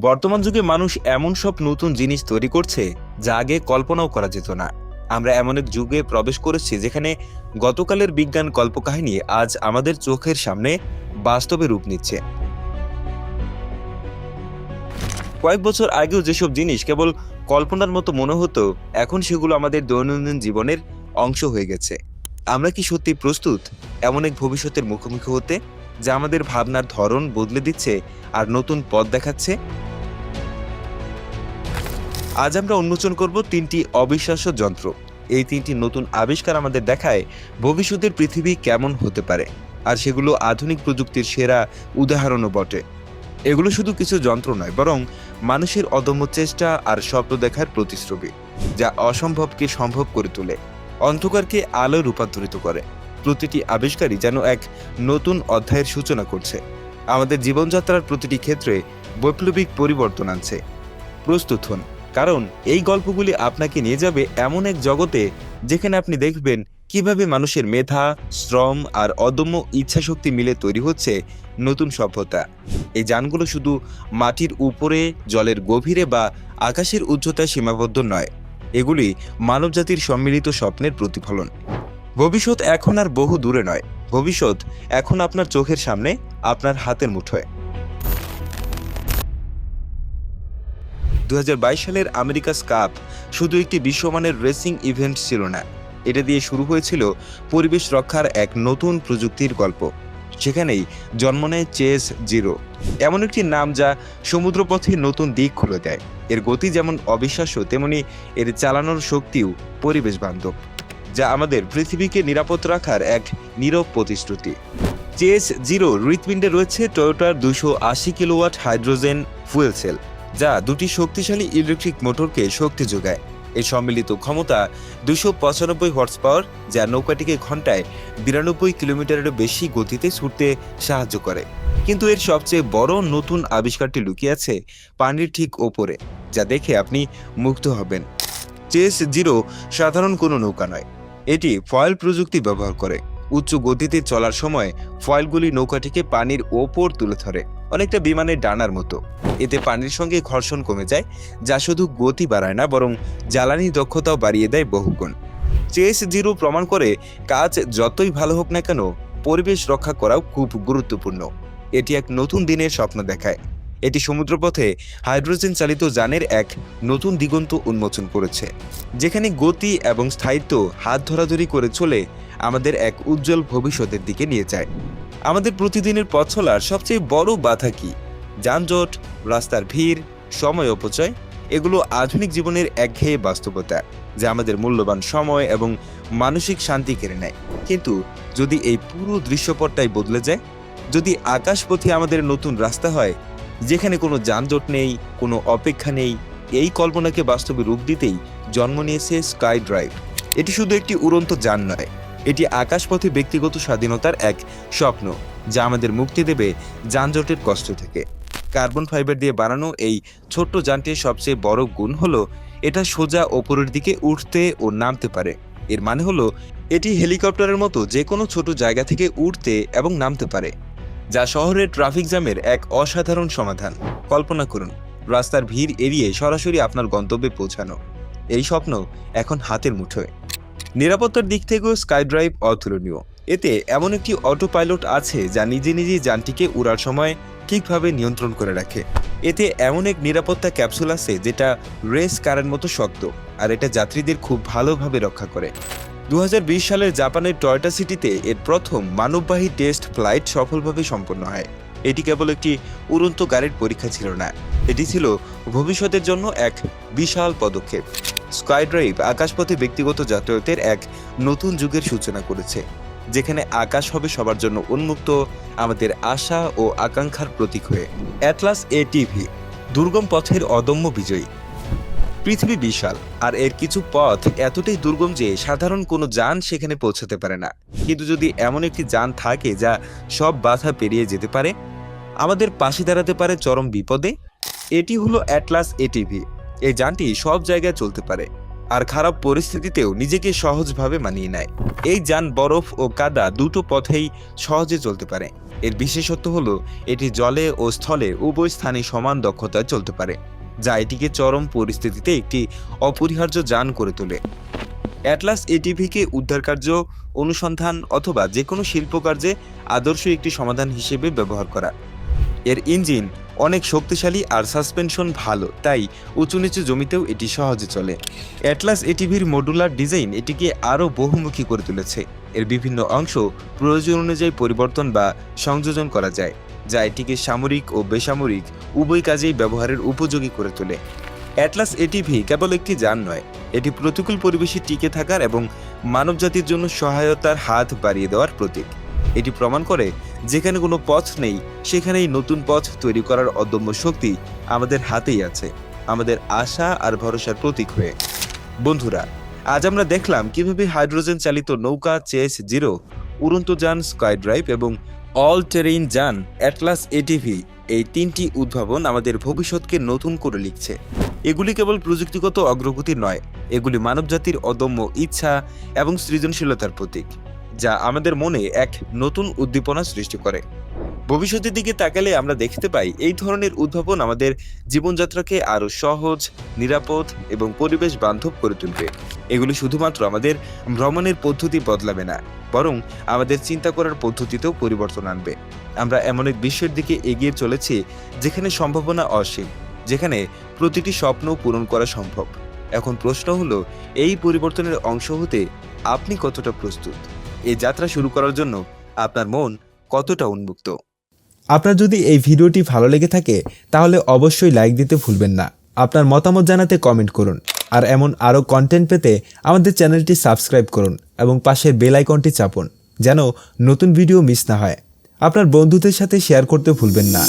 বর্তমান যুগে মানুষ এমন সব নতুন জিনিস তৈরি করছে যা আগে কল্পনাও করা যেত না। আমরা এমন এক যুগে প্রবেশ করেছি যেখানে গতকালের বিজ্ঞান কল্পকাহিনী আজ আমাদের চোখের সামনে বাস্তবে রূপ নিচ্ছে। কয়েক বছর আগেও যেসব জিনিস কেবল কল্পনার মতো মনে হতো, এখন সেগুলো আমাদের দৈনন্দিন জীবনের অংশ হয়ে গেছে। আমরা কি সত্যি প্রস্তুত এমন এক ভবিষ্যতের মুখোমুখি হতে? যা আমাদের ভাবনার ধরন বদলে দিচ্ছে আর নতুন পথ দেখাচ্ছে। আজ আমরা উন্মোচন করব তিনটি অবিশ্বাস্য যন্ত্র। এই তিনটি নতুন আবিষ্কার আমাদের দেখায় ভবিষ্যতের পৃথিবী কেমন হতে পারে। আর সেগুলো আধুনিক প্রযুক্তির সেরা উদাহরণও বটে। এগুলো শুধু কিছু যন্ত্র নয়, বরং মানুষের অদম্য চেষ্টা আর স্বপ্ন দেখার প্রতিশ্রুতি, যা অসম্ভবকে সম্ভব করে তোলে, অন্ধকারকে আলো রূপান্তরিত করে। প্রতিটি আবিষ্কারই যেন এক নতুন অধ্যায়ের সূচনা করছে। আমাদের জীবনযাত্রার প্রতিটি ক্ষেত্রে বৈপ্লবিক পরিবর্তন আনছে। প্রস্তুত হন, কারণ এই গল্পগুলি আপনাকে নিয়ে যাবে এমন এক জগতে যেখানে আপনি দেখবেন কীভাবে মানুষের মেধা, শ্রম আর অদম্য ইচ্ছাশক্তি মিলে তৈরি হচ্ছে নতুন সভ্যতা। এই যানগুলো শুধু মাটির উপরে, জলের গভীরে বা আকাশের উচ্চতায় সীমাবদ্ধ নয়। এগুলি মানবজাতির সম্মিলিত স্বপ্নের প্রতিফলন। ভবিষ্যৎ এখন আর বহু দূরে নয়। ভবিষ্যৎ এখন আপনার চোখের সামনে, আপনার হাতের মুঠোয়। দু হাজার বাইশ সালের আমেরিকাস কাপ শুধু একটি বিশ্বমানের রেসিং ইভেন্ট ছিল না, এটা দিয়ে শুরু হয়েছিল পরিবেশ রক্ষার এক নতুন প্রযুক্তির গল্প। সেখানেই জন্ম নেয় চেস জিরো। এমন একটি নাম যা সমুদ্রপথে নতুন দিক খুলে দেয়। এর গতি যেমন অবিশ্বাস্য, তেমনি এর চালানোর শক্তিও পরিবেশ বান্ধব। যা আমাদের পৃথিবীকে নিরাপদ রাখার এক নীরব প্রতিশ্রুতি। চেস জিরো হৃৎপিণ্ডে রয়েছে টয়োটার দুশো আশি কিলোওয়াট হাইড্রোজেন ফুয়েল সেল, যা দুটি শক্তিশালী ইলেকট্রিক মোটরকে শক্তি যোগায়। এর সম্মিলিত ক্ষমতা দুশো পঁচানব্বই হর্স পাওয়ার যা নৌকাটিকে ঘন্টায় বিরানব্বই কিলোমিটারেরও বেশি গতিতে ছুটতে সাহায্য করে। কিন্তু এর সবচেয়ে বড় নতুন আবিষ্কারটি লুকিয়ে আছে পানির ঠিক ওপরে, যা দেখে আপনি মুগ্ধ হবেন। চেস জিরো সাধারণ কোনো নৌকা নয় এটি ফয়েল প্রযুক্তি ব্যবহার করে। উচ্চ গতিতে চলার সময় ফয়েলগুলি নৌকাটিকে পানির ওপর তুলে ধরে, অনেকটা বিমানের ডানার মতো। এতে পানির সঙ্গে ঘর্ষণ কমে যায়, যা শুধু গতি বাড়ায় না, বরং জ্বালানি দক্ষতাও বাড়িয়ে দেয় বহুগুণ। চেস জিরো প্রমাণ করে, কাজ যতই ভালো হোক না কেন, পরিবেশ রক্ষা করাও খুব গুরুত্বপূর্ণ। এটি এক নতুন দিনের স্বপ্ন দেখায়। এটি সমুদ্রপথে হাইড্রোজেন চালিত যানের এক নতুন দিগন্ত উন্মোচন করেছে, যেখানে গতি এবং স্থায়িত্ব হাত ধরাধরি করে চলে আমাদের এক উজ্জ্বল ভবিষ্যতের দিকে নিয়ে যায়। আমাদের প্রতিদিনের পথ চলার সবচেয়ে বড় বাধা কি? যানজট, রাস্তার ভিড়, সময় অপচয়, এগুলো আধুনিক জীবনের একঘেয়ে বাস্তবতা, যা আমাদের মূল্যবান সময় এবং মানসিক শান্তি কেড়ে নেয়। কিন্তু যদি এই পুরো দৃশ্যপটটাই বদলে যায়, যদি আকাশপথে আমাদের নতুন রাস্তা হয় যেখানে কোনো যানজট নেই, কোনো অপেক্ষা নেই, এই কল্পনাকে বাস্তবে রূপ দিতেই জন্ম নিয়েছে স্কাই ড্রাইভ এটি শুধু একটি উড়ন্ত যান নয়, এটি আকাশপথে ব্যক্তিগত স্বাধীনতার এক স্বপ্ন, যা আমাদের মুক্তি দেবে যানজটের কষ্ট থেকে। কার্বন ফাইবার দিয়ে বানানো এই ছোট্ট যানটির সবচেয়ে বড় গুণ হলো, এটা সোজা ওপরের দিকে উঠতে ও নামতে পারে। এর মানে হলো, এটি হেলিকপ্টারের মতো যে কোনো ছোট জায়গা থেকে উঠতে এবং নামতে পারে। যা শহরের ট্রাফিক জ্যামের এক অসাধারণ সমাধান। কল্পনা করুন, রাস্তার ভিড় এড়িয়ে সরাসরি আপনার গন্তব্যে পৌঁছানো। এই স্বপ্ন এখন হাতের মুঠোয়। নিরাপত্তার দিক থেকেও স্কাই ড্রাইভ অতুলনীয়। এতে এমন একটি অটো পাইলট আছে যা নিজে নিজেই যানটিকে উড়ার সময় ঠিকভাবে নিয়ন্ত্রণ করে রাখে। এতে এমন এক নিরাপত্তা ক্যাপসুল আছে যেটা রেস কারের মতো শক্ত, আর এটা যাত্রীদের খুব ভালোভাবে রক্ষা করে। দু সালের জাপানের টয়টা সিটিতে এর প্রথম মানববাহী টেস্ট ফ্লাইট সফলভাবে সম্পন্ন হয়। এটি কেবল একটি উড়ন্ত গাড়ির পরীক্ষা ছিল না, এটি ছিল ভবিষ্যতের জন্য এক বিশাল পদক্ষেপ। স্কাই ড্রাইভ আকাশপথে ব্যক্তিগত যাতায়াতের এক নতুন যুগের সূচনা করেছে, যেখানে আকাশ হবে সবার জন্য উন্মুক্ত আমাদের আশা ও আকাঙ্ক্ষার প্রতীক হয়ে। অ্যাটলাস এ টিভি দুর্গম পথের অদম্য বিজয়ী। পৃথিবী বিশাল, আর এর কিছু পথ এতটাই দুর্গম যে সাধারণ কোনো যান সেখানে পৌঁছাতে পারে না। কিন্তু যদি এমন একটি যান থাকে যা সব বাধা পেরিয়ে যেতে পারে, আমাদের পাশে দাঁড়াতে পারে চরম বিপদে, এটি হলো অ্যাটলাস এটিভি এই যানটি সব জায়গায় চলতে পারে, আর খারাপ পরিস্থিতিতেও নিজেকে সহজভাবে মানিয়ে নেয়। এই যান বরফ ও কাদা দুটো পথেই সহজে চলতে পারে। এর বিশেষত্ব হলো, এটি জলে ও স্থলে উভয় স্থানে সমান দক্ষতায় চলতে পারে। যা এটিকে চরম পরিস্থিতিতে একটি অপরিহার্য যান করে তোলে। অ্যাটলাস এটিভিকে উদ্ধারকার্য, অনুসন্ধান অথবা যে কোনো শিল্পকার্যে আদর্শ একটি সমাধান হিসেবে ব্যবহার করা। এর ইঞ্জিন অনেক শক্তিশালী আর সাসপেনশন ভালো, তাই উঁচু নিচু জমিতেও এটি সহজে চলে। অ্যাটলাস এটিভির মডুলার ডিজাইন এটিকে আরও বহুমুখী করে তুলেছে। এর বিভিন্ন অংশ প্রয়োজন অনুযায়ী পরিবর্তন বা সংযোজন করা যায়। যা এটিকে সামরিক ও বেসামরিক, উভয় কাজেই ব্যবহারের উপযোগী করে তোলে। অ্যাটলাস এটিভি কেবল একটি যান নয়, এটি প্রতিকূল পরিবেশে টিকে থাকার এবং মানবজাতির জন্য সহায়তার হাত বাড়িয়ে দেওয়ার প্রতীক। এটি প্রমাণ করে যেখানে কোনো পথ নেই, সেখানেই নতুন পথ তৈরি করার অদম্য শক্তি আমাদের হাতেই আছে, আমাদের আশা আর ভরসার প্রতীক হয়ে। বন্ধুরা, আজ আমরা দেখলাম কীভাবে হাইড্রোজেন চালিত নৌকা চেস জিরো, উড়ন্ত যান স্কাই ড্রাইভ এবং অল টেরেইন যান অ্যাটলাস এটিভি এই তিনটি উদ্ভাবন আমাদের ভবিষ্যৎকে নতুন করে লিখছে। এগুলি কেবল প্রযুক্তিগত অগ্রগতি নয়, এগুলি মানবজাতির অদম্য ইচ্ছা এবং সৃজনশীলতার প্রতীক, যা আমাদের মনে এক নতুন উদ্দীপনা সৃষ্টি করে। ভবিষ্যতের দিকে তাকালে আমরা দেখতে পাই এই ধরনের উদ্ভাবন আমাদের জীবনযাত্রাকে আরও সহজ, নিরাপদ এবং পরিবেশ বান্ধব করে তুলবে। এগুলি শুধুমাত্র আমাদের ভ্রমণের পদ্ধতি বদলাবে না বরং আমাদের চিন্তা করার পদ্ধতিতেও পরিবর্তন আনবে। আমরা এমন এক বিশ্বের দিকে এগিয়ে চলেছি, যেখানে সম্ভাবনা অসীম, যেখানে প্রতিটি স্বপ্ন পূরণ করা সম্ভব। এখন প্রশ্ন হলো, এই পরিবর্তনের অংশ হতে আপনি কতটা প্রস্তুত? এই যাত্রা শুরু করার জন্য আপনার মন কতটা উন্মুক্ত? আপনার যদি এই ভিডিওটি ভালো লেগে থাকে, তাহলে অবশ্যই লাইক দিতে ভুলবেন না। আপনার মতামত জানাতে কমেন্ট করুন। আর এমন আরও কন্টেন্ট পেতে আমাদের চ্যানেলটি সাবস্ক্রাইব করুন এবং পাশের বেল আইকনটি চাপুন, যেন নতুন ভিডিও মিস না হয়। আপনার বন্ধুদের সাথে শেয়ার করতে ভুলবেন না।